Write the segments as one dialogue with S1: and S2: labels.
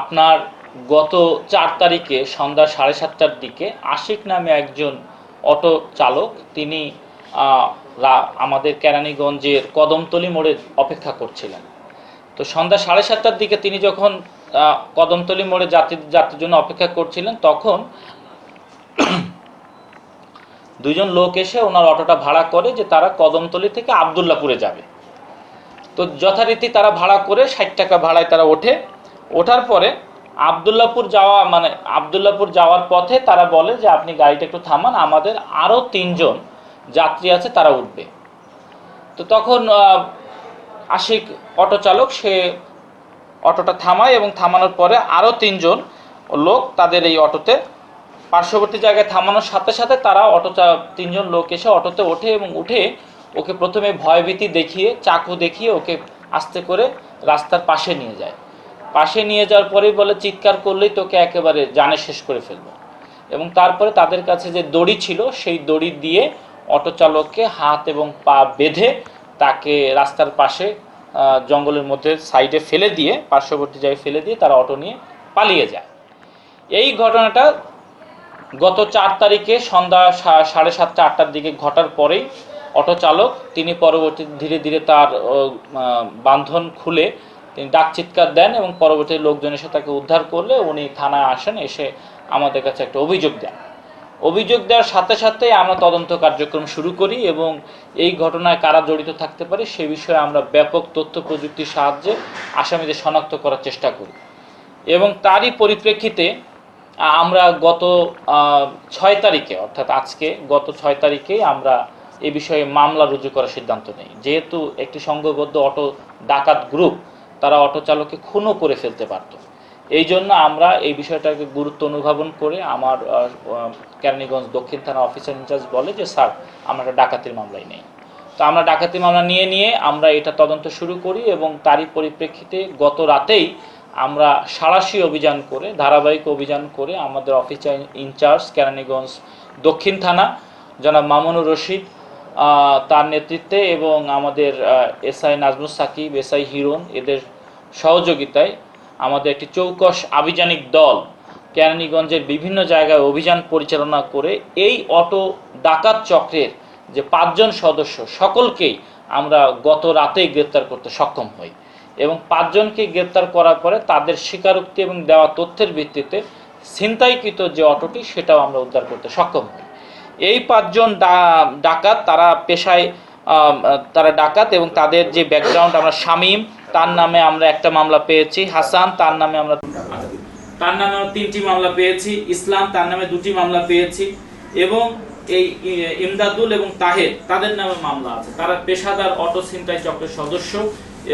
S1: আপনার গত চার তারিখে সন্ধ্যা সাড়ে সাতটার দিকে আশিক নামে একজন অটো চালক, তিনি আমাদের কেরানীগঞ্জের কদমতলি মোড়ে অপেক্ষা করছিলেন। তো সন্ধ্যা সাড়ে সাতটার দিকে তিনি যখন কদমতলি মোড়ে যাত্রী, যাত্রীর জন্য অপেক্ষা করছিলেন, তখন দুজন লোক এসে ওনার অটোটা ভাড়া করে যে তারা কদমতলি থেকে আবদুল্লাপুরে যাবে। তো যথারীতি তারা ভাড়া করে ষাট টাকা ভাড়ায় তারা ওঠে। ওঠার পরে আবদুল্লাপুর যাওয়া মানে আবদুল্লাপুর যাওয়ার পথে তারা বলে যে, আপনি গাড়িটা একটু থামান, আমাদের আরও তিনজন যাত্রী আছে, তারা উঠবে। তো তখন আশিক অটো চালক, সে অটোটা থামায় এবং থামানোর পরে আরও তিনজন লোক তাদের এই অটোতে, পার্শ্ববর্তী জায়গায় থামানোর সাথে সাথে তারা অটো তিনজন লোক এসে অটোতে ওঠে এবং উঠে ওকে প্রথমে ভয়ভীতি দেখিয়ে, চাকু দেখিয়ে ওকে আস্তে করে রাস্তার পাশে নিয়ে যায়। পাশে নিয়ে যাওয়ার পরেই বলে, চিৎকার করলেই তোকে একেবারে জানে শেষ করে ফেলব। এবং তারপরে তাদের কাছে যে দড়ি ছিল, সেই দড়ি দিয়ে অটো চালককে হাত এবং পা বেঁধে তাকে রাস্তার পাশে জঙ্গলের মধ্যে সাইডে ফেলে দিয়ে, পার্শ্ববর্তী জায়গায় ফেলে দিয়ে তারা অটো নিয়ে পালিয়ে যায়। এই ঘটনাটা গত চার তারিখে সন্ধ্যা সাড়ে সাতটা, আটটার দিকে ঘটার পরেই অটো চালক, তিনি পরবর্তী ধীরে ধীরে তার বান্ধন খুলে তিনি ডাক চিৎকার দেন এবং পরবর্তী লোকজন এসে তাকে উদ্ধার করলে উনি থানায় আসেন, এসে আমাদের কাছে একটা অভিযোগ দেন। অভিযোগ দেওয়ার সাথে সাথে আমরা তদন্ত কার্যক্রম শুরু করি এবং এই ঘটনায় কারা জড়িত থাকতে পারে সে বিষয়ে আমরা ব্যাপক তথ্য প্রযুক্তির সাহায্যে আসামিদের শনাক্ত করার চেষ্টা করি। এবং তারই পরিপ্রেক্ষিতে আমরা গত ছয় তারিখে, অর্থাৎ আজকে, গত ছয় তারিখে আমরা এ বিষয়ে মামলা রুজু করার সিদ্ধান্ত নেই। যেহেতু একটি সংঘবদ্ধ অটো ডাকাত গ্রুপ তারা অটো চালককে খুনও করে ফেলতে পারত। এই জন্য আমরা এই বিষয়টাকে গুরুত্ব অনুধাবন করে আমার কেরানীগঞ্জ দক্ষিণ থানা অফিসার ইনচার্জ বলে যে, স্যার, আমরা একটা ডাকাতির মামলায় নেই। তো আমরা ডাকাতি মামলা নিয়ে নিয়ে আমরা এটা তদন্ত শুরু করি এবং তারই পরিপ্রেক্ষিতে গত রাতেই আমরা সাঁড়াশি অভিযান করে, ধারাবাহিক অভিযান করে আমাদের অফিসার ইনচার্জ কেরানীগঞ্জ দক্ষিণ থানা জনাব মামুনুর রশিদ তার নেতৃত্বে এবং আমাদের এসআই নাজমুস সাকিব এসআই হিরন এদের সহযোগিতায় আমাদের একটি চৌকস আভিযানিক দল কেরানীগঞ্জের বিভিন্ন জায়গায় অভিযান পরিচালনা করে এই অটো ডাকাত চক্রের যে পাঁচজন সদস্য, সকলকেই আমরা গত রাতেই গ্রেপ্তার করতে সক্ষম হই এবং পাঁচজনকে গ্রেপ্তার করার পরে তাদের স্বীকারোক্তি এবং দেওয়া তথ্যের ভিত্তিতে ছিনতাইকৃত যে অটোটি, সেটাও আমরা উদ্ধার করতে সক্ষম হই। এই পাঁচজন ডাকাত, তারা পেশায় তারা ডাকাত এবং তাদের যে ব্যাকগ্রাউন্ড আমরা শামীম, তার নামে আমরা একটা মামলা পেয়েছি, হাসান তার নামে আমরা তার নামে আমরা তিনটি মামলা পেয়েছি, ইসলাম তার নামে দুটি মামলা পেয়েছি এবং এই ইমদাদুল এবং তাহের তাদের নামে মামলা আছে। তারা পেশাদার অটো ছিনতাই চক্রের সদস্য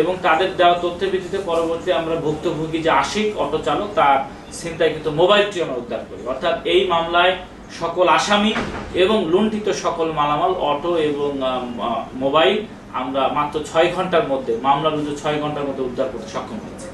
S1: এবং তাদের দেওয়া তথ্যের ভিত্তিতে পরবর্তী আমরা ভুক্তভোগী যে আশিক অটো চালক, তার ছিনতাইকৃত মোবাইলটি আমরা উদ্ধার করি। অর্থাৎ এই মামলায় সকল আসামি এবং লুণ্ঠিত সকল মালামাল, অটো এবং মোবাইল আমরা মাত্র ছয় ঘণ্টার মধ্যে মামলা রুজু ছয় ঘণ্টার মধ্যে উদ্ধার করতে সক্ষম হয়েছি।